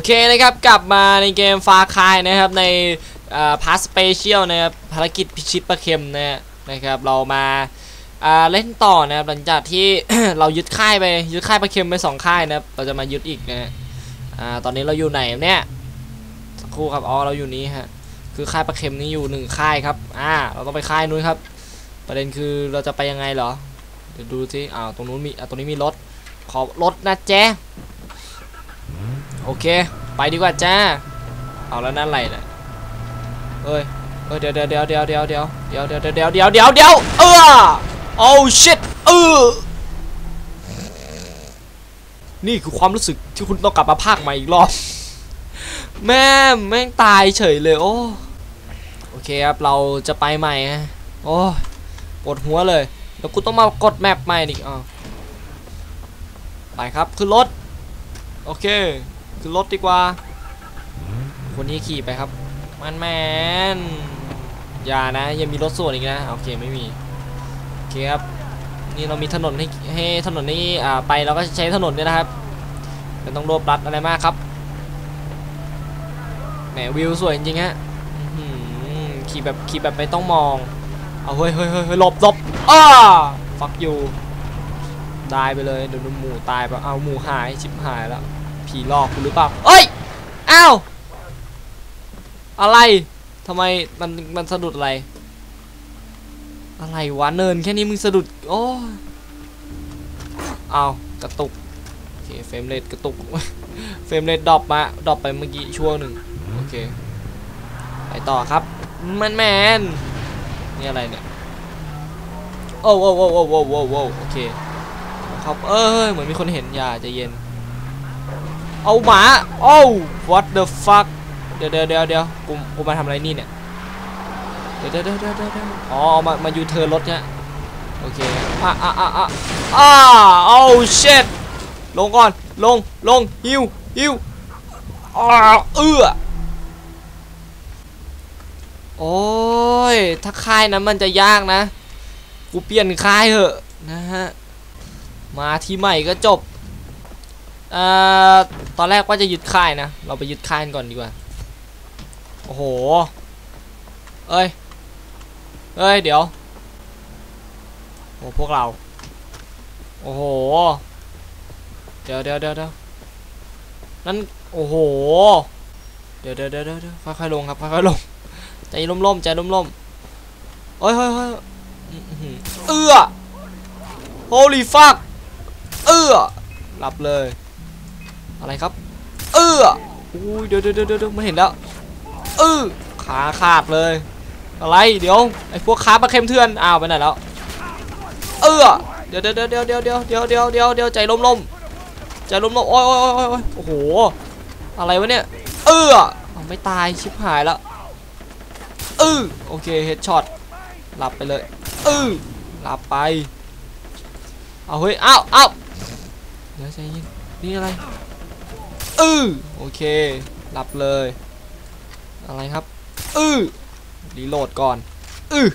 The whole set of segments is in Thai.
โอเคนะครับ กลับมาในเกมฟาคายนะครับในพาสเปเชียลนะครับภารกิจพิชิตประเค็มนะฮะนะครับเรามาาเล่นต่อนะครับหลังจากที่เรายึดค่ายไปยึดค่ายประเค็มไปสองค่ายนะครับเราจะมายึดอีกนะฮะอ่าตอนนี้เราอยู่ไหนเนี่ยสักครู่ครับอ๋อเราอยู่นี้ฮะคือค่ายประเค็มนี้อยู่หนึ่งค่ายครับอ่าเราต้องไปค่ายนู้นครับ ประเด็นคือเราจะไปยังไงเหรอเดี๋ยวดูสิอ้าวตรงนู้นมีอ่าตรงนี้มีรถขอรถนะแจ๊ โอเค ไปดีกว่าจ้า เอาแล้วนั่นอะไรเนี่ยเอ้ยเอ้ยเดี๋ยวเดี๋ยวเดี๋ยวเดี๋ยวเดี๋ยวเดี๋ยวเดี๋ยวเดี๋ยวเดี๋ยวเดี๋ยวเดี๋ยวเดี๋ยวเออโอ้ชิตเออนี่คือความรู้สึกที่คุณต้องกลับมาภาคใหม่อีกรอบ แม่แม่งตายเฉยเลยโอ้โอเคครับเราจะไปใหม่ฮะโอ้ปวดหัวเลย แล้วกูต้องมากดแมปใหม่อีกอะไปครับขึ้นรถ โอเค ขึ้นรถดีกว่า คนนี้ขี่ไปครับ มันแมนอย่านะยังมีรถส่วนอีกนะโอเคไม่มีโอเคครับนี่เรามีถนนให้ให้ถนนนี้อ่าไปเราก็ใช้ถนนเนี่ยนะครับไม่ต้องโรบรัดอะไรมากครับแหมวิวสวยจริงฮะขี่แบบขี่แบบไม่ต้องมองเอาเฮ้ยเฮ้ยเฮ้ยเฮ้ยหลบหลบอ้าฟักอยู่ตายไปเลยเดี๋ยวหมูตายไปเอาหมูหายชิบหายแล้ว ผีหลอกคุณหรือเปล่าเอ้ยอ้าวอะไรทำไมมันมันสะดุดอะไร อะไรวะเนินแค่นี้มึงสะดุดโอ้เอากระตุกโอเคเฟรมเรทกระตุกเฟรมเรทดรอปมาดรอปไปเมื่อกี้ช่วงหนึ่งโอเคไปต่อครับแมนแมนนี่อะไรเนี่ยโอ้โอ้โอ้โอ้โอ้โอ้โอ้โอเคครับเอ้ยเหมือนมีคนเห็นอย่าจะเย็น เอาหมาโอ้ what the fuck เดี๋ยวเดี๋ยวเดี๋ยวเดี๋ยวกูกูมาทำอะไรนี่เนี่ยเดี๋ยวเดี๋ยวเดี๋ยวเดี๋ยวเดี๋ยวอ๋อมามายูเทิร์นรถเนี่ยโอเคอะอะอะอะอ่าโอ้ shit ลงก่อนลงลงฮิวฮิวอ่าเอื้อโอ้ยถ้าค่ายนั้นมันจะยากนะ กูเปลี่ยนค่ายเหอะนะฮะมาที่ใหม่ก็จบ เอ่อตอนแรกว่าจะยึดค่ายนะ เราไปยึดค่ายกันก่อนดีกว่า โอ้โห เอ้ย เอ้ย เดี๋ยว โอ้พวกเรา โอ้โห เดี๋ยวเดี๋ยวเดี๋ยวเดี๋ยวนั่น โอ้โห เดี๋ยวเดี๋ยวเดี๋ยวเดี๋ยวค่อยๆลงครับ ค่อยๆลง ใจร่มๆ ใจร่มๆเฮ้ยเฮ้ยเฮ้ยอื้ออเอื้อ holy fuck เอื้อรับเลย อะไรครับ เอออุ้ยเดี๋ยวเดี๋ยวเดี๋ยวเดียวไม่เห็นแล้วเออขาขาดเลย อะไรเดี๋ยวไอ้พวกค้าปลาเค็มเถื่อนอ้าวไปไหนแล้ว เออเดี๋ยวเดี๋ยวเดี๋ยวเดี๋ยวเดี๋ยวเดี๋ยวเดี๋ยวเดี๋ยวเดี๋ยวใจล้มล้มใจล้มล้มโอ้ยโอ้ยโอ้ยโอ้ยโอ้โหอะไรวะเนี่ยเอื้อเอาไม่ตายชิบหายแล้วเออโอเคเฮดช็อตหลับไปเลยเออหลับไปเอาเฮ้ยอ้าวอ้าวเดี๋ยวใจเย็นนี่อะไร เออโอเคหลับเลย อะไรครับเออรีโหลดก่อนเออ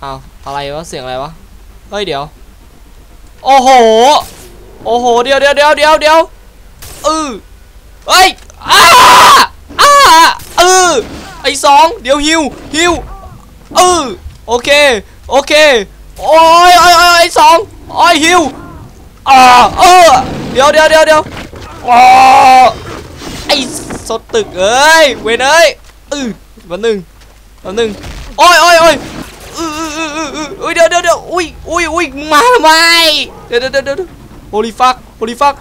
เอาอะไรวะเสียงอะไรวะเฮ้ยเดี๋ยวโอ้โหโอ้โหเดี๋ยวเดี๋ยวเดี๋ยวเดี๋ยวเดี๋ยวเออเฮ้ยอ้าอ้าเออไอสองเดี๋ยวฮิวฮิวเออโอเคโอเคโอ้ยโอ้ยโอ้ยไอสองโอ้ฮิวอ่าเออเดี๋ยวเดี๋ยวเดี๋ยวเดี๋ยว อ๋อไอสดตึกเอ้ยเวนเอ้ยเออวันหนึ่งวันหนึ่งโอ้ยโอ้ยโอ้ยออเออเออเออเออเอเดี๋ยวเดี๋ยวเดี๋ยวอุ้ยอุ้ยอุ้ยมาทำไมเดี๋ยวเดี๋ยวเดี๋ยวโฮลิฟักโฮลิฟัก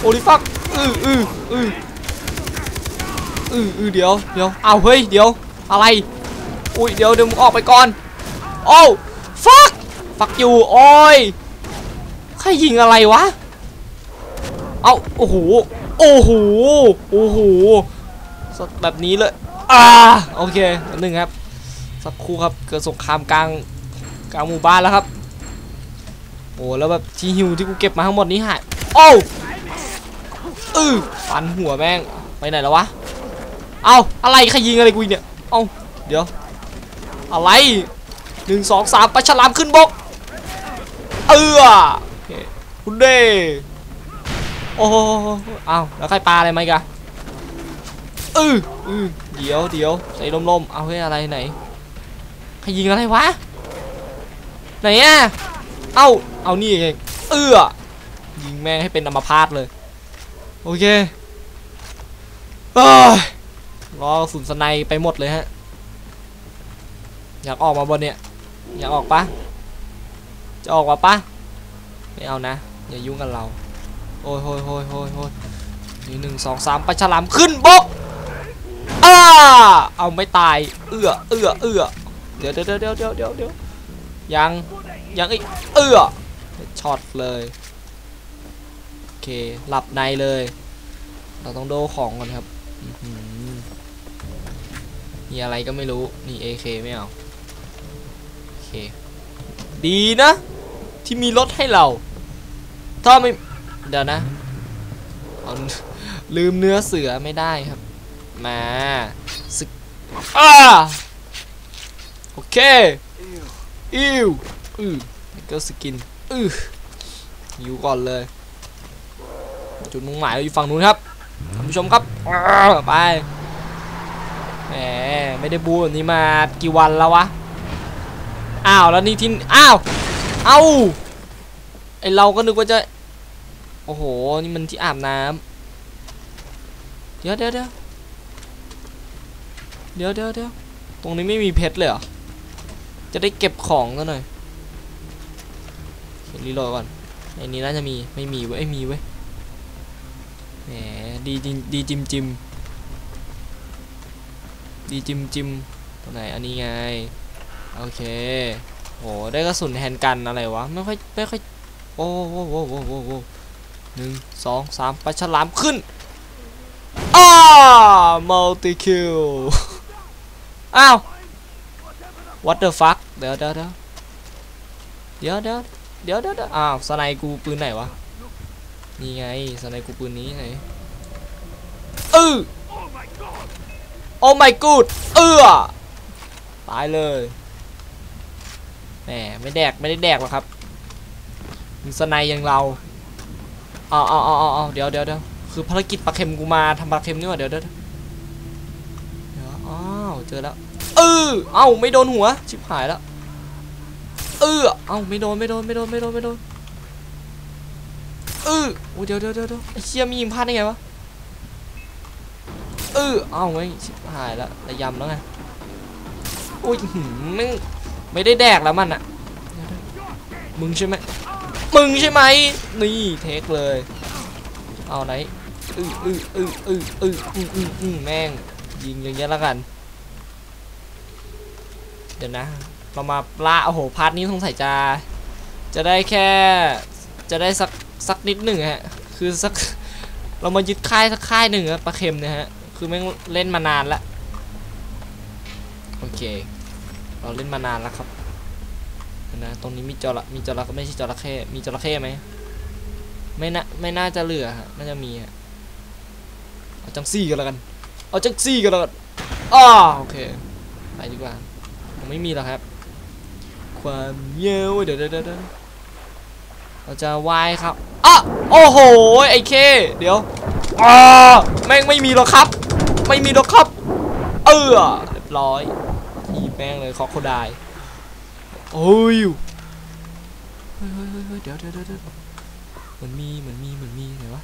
โฮลิฟักเออเออเออเออเออเดี๋ยวเดี๋ยวอ้าวเฮ้ยเดี๋ยวอะไรอุ้ยเดี๋ยวเดี๋ยวมึงออกไปก่อนโอ้ฟักฟักอยู่โอ้ยใครยิงอะไรวะ เอ้าโอ้โหโอ้โหโอ้โหสดแบบนี้เลยอ่าโอเคอันหนึ่งครับสักครู่ครับเกิดสงครามกลางกลางหมู่บ้านแล้วครับโอ้แล้วแบบที่ฮิวที่กูเก็บมาทั้งหมดนี้หายโอ้เออฟันหัวแม่งไปไหนแล้ววะเอาอะไรใครยิงอะไรกูเนี่ยเอาเดี๋ยวอะไรหนึ่งสองสามปลาฉลามขึ้นบกเออคุณเด้ โอ้โหเอาแล้วใครปลาอะไรมาอีกะเออเออเดี๋ยวเดี๋ยวใส่ลมๆเอาเฮ้อะไรไหนใครยิงอะไรวะไหนอะเอ้าเอานี่เองเอื้อยิงแม่งให้เป็นอัมพาตเลยโอเคเอ้ยรอสุนสไนไปหมดเลยฮะอยากออกมาบนเนี่ยอยากออกปะจะออกมาปะไม่เอานะอย่ายุ่งกับเรา โอ้ยโอ้ยโอ้ยโอ้ยโอ้ยนี่หนึ่งสองสามปลาฉลามขึ้นบกอ้าเอาไม่ตาย เอื้อเอื้อเอื้อเดี๋ยวเดี๋ยวเดี๋ยวเดี๋ยวเดี๋ยวเดี๋ยวยังยังอีกเอื้อช็อตเลยโอเคหลับในเลย เราต้องโดของก่อนครับมีอะไรก็ไม่รู้นี่ AK ไม่เอาโอเคดีนะ ที่มีรถให้เรา ถ้าไม่ เดี๋ยวนะเอาลืมเนื้อเสือไม่ได้ครับ มาสึกอ่าโอเคอิวอือก็สกินอืออยู่ก่อนเลย จุดมุ่งหมายเราอยู่ฝั่งนู้นครับท่านผู้ชมครับไปแหมไม่ได้บูแบบนี้มากี่วันแล้ววะอ้าวแล้วนี่ที่อ้าวเอ้าไอเราก็นึกว่าจะ โอ้โห นี่มันที่อาบน้ำเดี๋ยวเดี๋ยวเดี๋ยวเดี๋ยวเดี๋ยวเดี๋ยวตรงนี้ไม่มีเพชรเลยเหรอ จะได้เก็บของกันหน่อยเดี๋ยวรีโหลดก่อนไอ้นี้น่าจะมี ไม่มีเว้ยมีเว้ย แหม ดีจริงดีจิมจิมดีจิมจิมตรงไหน อันนี้ไง โอเค โห ได้กระสุนแทนกันอะไรวะ ไม่ค่อย ไม่ค่อย โอ้โหโอ้โหโอ้โห หนึ่งสองสามไปฉลามขึ้นอ้ามัลติคิวอ้าว what the fuck เดี๋ยวเดี๋ยวเดี๋ยวเดี๋ยวเดี๋ยวเดี๋ยวเดี๋ยวอ้าวสไนกูปืนไหนวะนี่ไงสไนกูปืนนี้ไงนเออโอ้ my god เออตายเลยแหมไม่แดกไม่ได้แดกหรอกครับสไนยังเรา เอาเอาเอาเอาเอาเดี๋ยวเดี๋ยวเดี๋ยวคือภารกิจปลาเค็มกูมาทำปลาเค็มนี่ว่าเดี๋ยวเดี๋ยวเดี๋ยวอ้าวเจอแล้วเออเอ้าไม่โดนหัวชิบหายแล้วเออเอ้าไม่โดนไม่โดนไม่โดนไม่โดนไม่โดนเออโอ้เดี๋ยวเดี๋ยวเดี๋ยวเดี๋ยวไอ้เชี่ยมียิงพลาดได้ไงวะเออเอ้าไม่ชิบหายแล้วระยำแล้วไงโอ้ยหืมไม่ไม่ได้แดกแล้วมันอะมึงใช่ไหม มึงใช่ไหมนี่เทคเลย เอาไหนอืออืออืออืออืออืออืออือแม่งยิงอย่างเงี้ยล้วกัน เดี๋ยวนะ เรามาล่าโอ้โหพาร์ทนี้สงสัยจะจะได้แค่จะได้สักสักนิดหนึ่งฮะคือสักเรามายึดค่ายสักค่ายหนึ่งอะปลาเค็มเนี่ยฮะคือแม่งเล่นมานานละโอเค เราเล่นมานานแล้วครับ นะตรงนี้มีจระมีจระไม่ใช่จระเข้มีจระเข้ไหมไม่น่าไม่น่าจะเหลือฮะน่าจะมีฮะเอาจังซี่กันแล้วกันเอาจังซี่กันแล้วกันอ้าโอเคไปดีกว่าผมไม่มีแล้วครับ ความเย้วเดี๋ยวเดี๋ยวเดี๋ยวเราจะวายครับอะโอ้โหไอ้เคเดี๋ยวอ่าแม่งไม่มีหรอกครับ ไม่มีหรอกครับ เออเรียบร้อยทีแม่งเลยคอโคไดโอ้ย เฮ้ยเฮ้ยเฮ้ยเฮ้ยเดี๋ยวเดี๋ยวเดี๋ยวเดี๋ยวเหมือนมีเหมือนมีเหมือนมีไหนวะ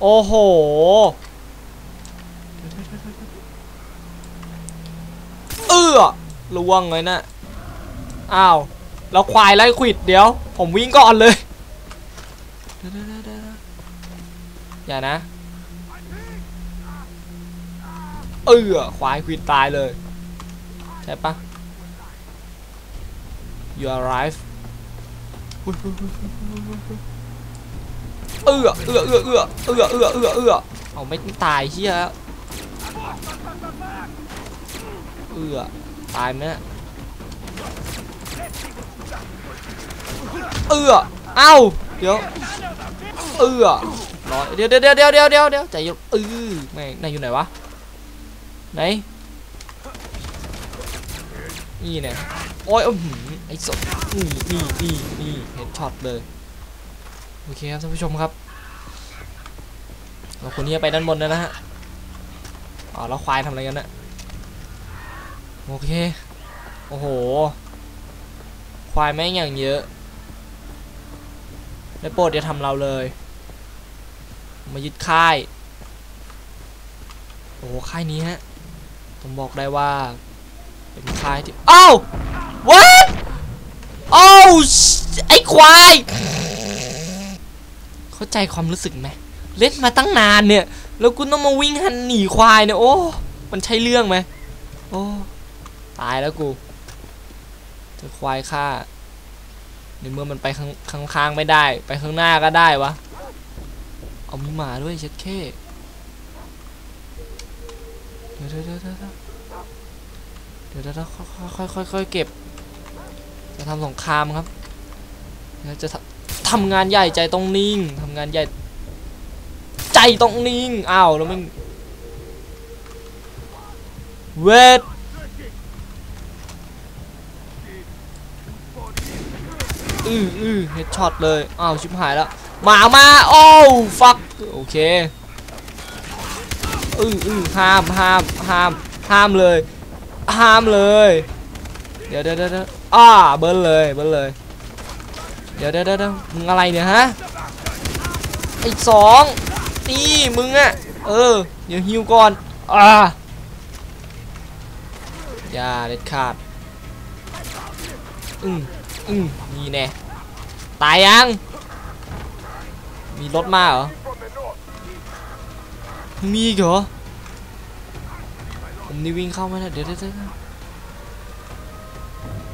โอ้โหเดี๋ยวเดี๋ยวเดี๋ยวเดี๋ยวเดี๋ยวเออล่วงเลยนะอ้าวเราควายไล่ขวิดเดี๋ยว ผมวิ่งก่อนเลยเดี๋ยวเดี๋ยวเดี๋ยวเดี๋ยวอย่านะ เออควายควิดตายเลย ใช่ปะ you arrive เออเออเออเออเออเออเออเออเอาไม่ตายเฮียเออตายไหมเนี่ยเออเอ้าเดี๋ยวเออรอเดี๋ยวเดี๋ยวเดี๋ยวเดี๋ยวเดี๋ยวเดี๋ยวเดี๋ยวใจเย็นเออแม่งนายอยู่ไหนวะ ไหนนี่เนี่ยโอ้ยอื้อหือไอ้สดนี่นี่นี่นี่เห็นช็อตเลยโอเคครับท่านผู้ชมครับเราคนนี้ไปด้านบนแล้วนะฮะอ๋อแล้วควายทำอะไรกันนะโอเคโอ้โห ควายแม่งอย่างเยอะได้โปรดอย่าทำเราเลย มายึดค่าย โอ้โหค่ายนี้ฮะ ผมบอกได้ว่า เป็นค่ายที่อ้าว what โอ้าวไอ้ควาย เข้าใจความรู้สึกไหมเล่นมาตั้งนานเนี่ย แล้วกูต้องมาวิ่งหันหนีควายเนี่ยโอ้ มันใช่เรื่องไหมโอ้ตายแล้วกูเจอควายฆ่าในเมื่อมันไปข้างข้างข้าง ไม่ได้ ไปข้างหน้าก็ได้วะ เอามีหมาด้วยเช็ดเคเดี๋ยวเดี๋ยวเดี๋ยว เดี๋ยวเดี๋ยวเดี๋ยวเดี๋ยวค่อยค่อยเก็บ จะทำสงครามครับเดี๋ยวจะทำทำงานใหญ่ใจต้องนิ่งทำงานใหญ่ ใจต้องนิ่งอ้าวแล้วมันเวทอืออือเฮดช็อตเลยอ้าวชิบหายแล้วหมามาโอ้ฟักโอเคอืออือห้ามห้ามห้ามห้ามเลย ห้ามเลย เดี๋ยวเดี๋ยวเดี๋ยวอ่าเบิ้ลเลยเบิ้ลเลย เดี๋ยวเดี๋ยวเดี๋ยวมึงอะไรเนี่ยฮะไอ้สองนี่มึงอะเออเดี๋ยวฮิวก่อนอ่าอย่าเด็ดขาดอืมอืมนี่แน่ตายยัง มีรถมาเหรอมีอีกเหรอ ผมนี่วิ่งเข้าไม่ได้เดี๋ยวเดี๋ยว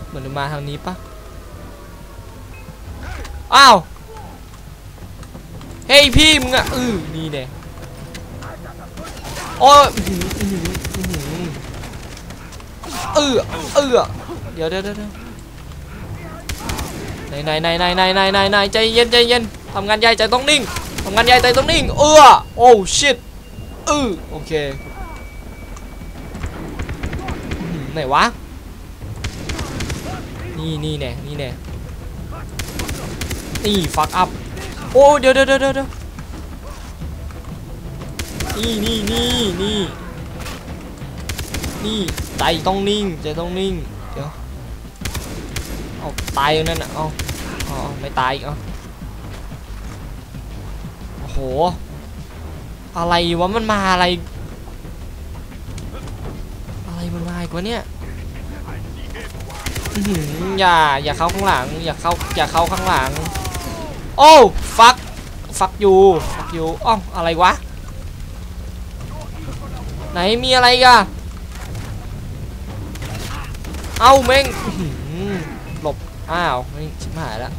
เหมือนมาทางนี้ปะอ้าวเฮ้ยพี่มึงอะอือนี่แน่โอ้ยเออเออเดี๋ยวเดี๋ยวเดี๋ยวไหนไหนไหนไหนไหนไหนไนใจเย็นใจเย็นทำงานใหญ่ใจต้องนิ่งทำงานใหญ่ใจต้องนิ่งเออโอ้ชิตเออโอเค ไหนวะ นี่นี่แน่นี่แน่นี่ฟักอัพ โอ้เดี๋ยวเดี๋ยวเดี๋ยวเดี๋ยวนี่นี่นี่นี่นี่ใจต้องนิ่งใจต้องนิ่ง เดี๋ยว เอาตายอยู่นั่นน่ะเอาเอาเอไม่ตายอีกเอาโอ้โห อะไรวะมันมาอะไร มันมาอีกวะเนี่ยอื้อย่าอย่าเข้าข้างหลัง อย่าเข้าอย่าเข้าข้างหลัง โอ้ฟักฟักอยู่ฟักอยู่อ้าวอะไรวะ ไหนมีอะไรกันเอ้าเม้งหลบอ้าวไม่ชิบหายแล้ว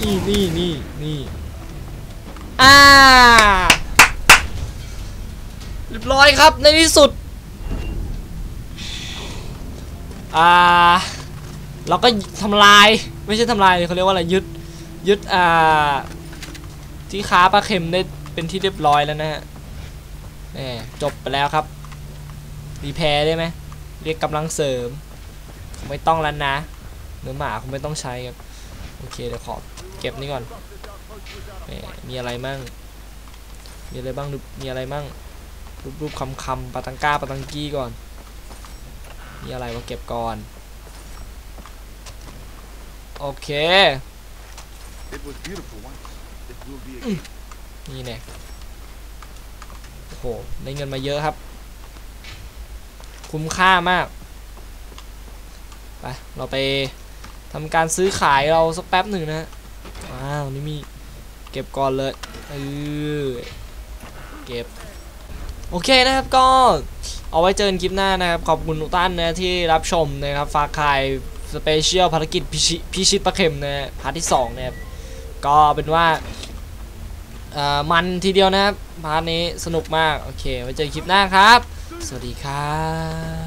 นี่นี่นี่นี่อ่า รียบร้อยครับในที่สุด อ่า เราก็ทำลาย ไม่ใช่ทำลายเขาเรียกว่าอะไรยึดยึดอ่า ที่ค้าปลาเค็มได้เป็นที่เรียบร้อยแล้วนะฮะนี่จบไปแล้วครับ รีแพร์ได้ไหมเรียกกำลังเสริม ไม่ต้องแล้วนะ เนื้อหมาคงไม่ต้องใช้ครับ โอเคเดี๋ยวขอเก็บนี่ก่อนมมีอะไรมั่ง มีอะไรบ้างดูมีอะไรมั่ง รูปรูปคำคำปาตังก้าปาตังกี้ก่อนมีอะไรมาเก็บก่อน โอเค It was beautiful once. It will be again. นี่แน่โอ้โหได้เงินมาเยอะครับ คุ้มค่ามาก ไป เราไปทำการซื้อขายเราสักแป๊บหนึ่งนะฮะว้าว นี่มีเก็บก่อนเลยเออเก็บ โอเคนะครับก็เอาไว้เจอกันคลิปหน้านะครับ ขอบคุณทุกท่านนะที่รับชมนะครับฝากคายสเปเชียลภารกิจพิชิพิชิตประเข็มนะพาร์ทที่2นะครับก็เป็นว่ามันทีเดียวนะครับพาร์ทนี้สนุกมาก โอเค ไว้เจอกันคลิปหน้าครับ สวัสดีครับ